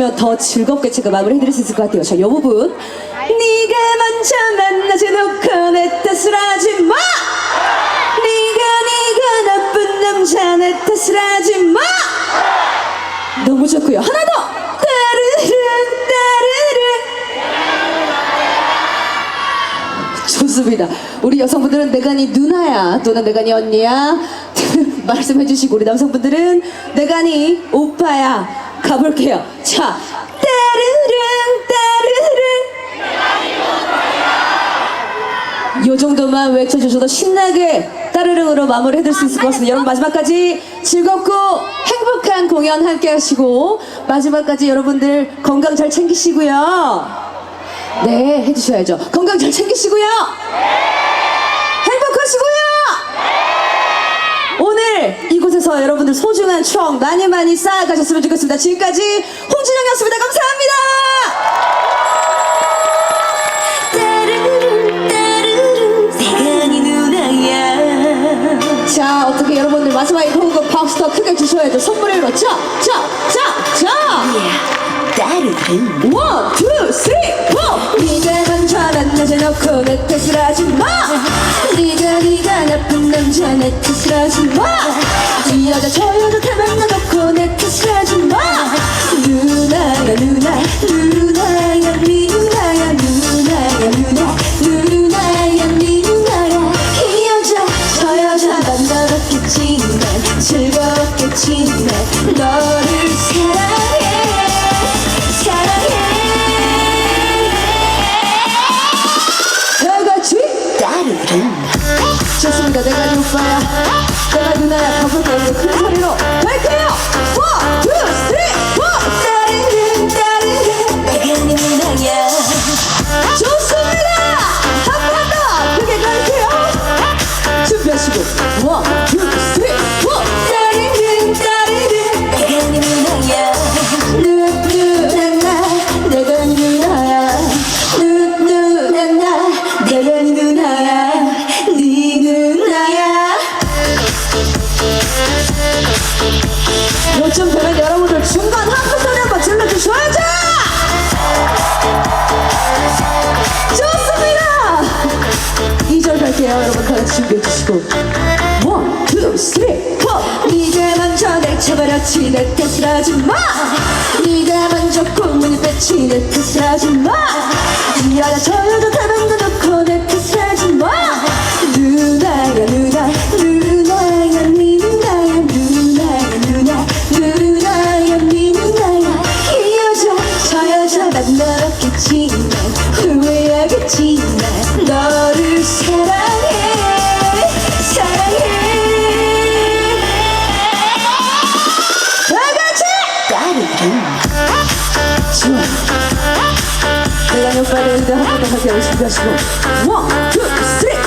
해주시면 더 즐겁게 제가 마무리 해드릴 수 있을 것 같아요. 자, 이 부분. 네가 먼저 만나지 놓고 내 탓을 하지 마! 네가 네가 나쁜 남자 내 탓을 하지 마! 너무 좋고요. 하나 더! 따르릉 따르릉 좋습니다. 우리 여성분들은 내가 네 누나야 또는 내가 네 언니야 말씀해 주시고 우리 남성분들은 내가 네 오빠야 가볼게요. 자 따르릉 따르릉 요 정도만 외쳐주셔도 신나게 따르릉으로 마무리 해드릴 수 있을 것 같습니다. 여러분 마지막까지 즐겁고 행복한 공연 함께 하시고 마지막까지 여러분들 건강 잘 챙기시고요. 네, 해주셔야죠. 건강 잘 챙기시고요. 오늘 이곳에서 여러분들 소중한 추억 많이 많이 쌓아가셨으면 좋겠습니다. 지금까지 홍진영이었습니다. 감사합니다. 자, 어떻게 여러분들 마지막에 호흡 박수 더 크게 주셔야죠. 선물을 넣자. 자, 자, 자. 따르릉 원, 투, 쓰리, 포! 네가 먼저 만나지 놓고 내 탓을 하지 마! 네가 네가 나쁜 남자 내 탓을 하지 마! 이 여자 저 여자 다 만나놓고 내 탓을 하지 마! 누나야 누나 누나야 네 누나야 누나야 누나 누나야 네 누나야. 이 여자 저 여자 만나봤겠지만 즐거웠겠지만 너를 사랑해 사랑해. 다 같이 따르릉. 좋습니다. 내가 네 오빠야 내가 누나야 가볼까요 이제 여러분 다 같이 준비해 주시고. 원, 투, 쓰리, 포 네가 먼저 날 쳐버렸지 내 탓을 하지 마. 네가 먼저 꿈을 뺐지 내 탓을 하지 마 따르릉 좋아 내가 오빠를 위해 한번 더 하게 준비하시고 원, 투, 쓰리, 포 따르릉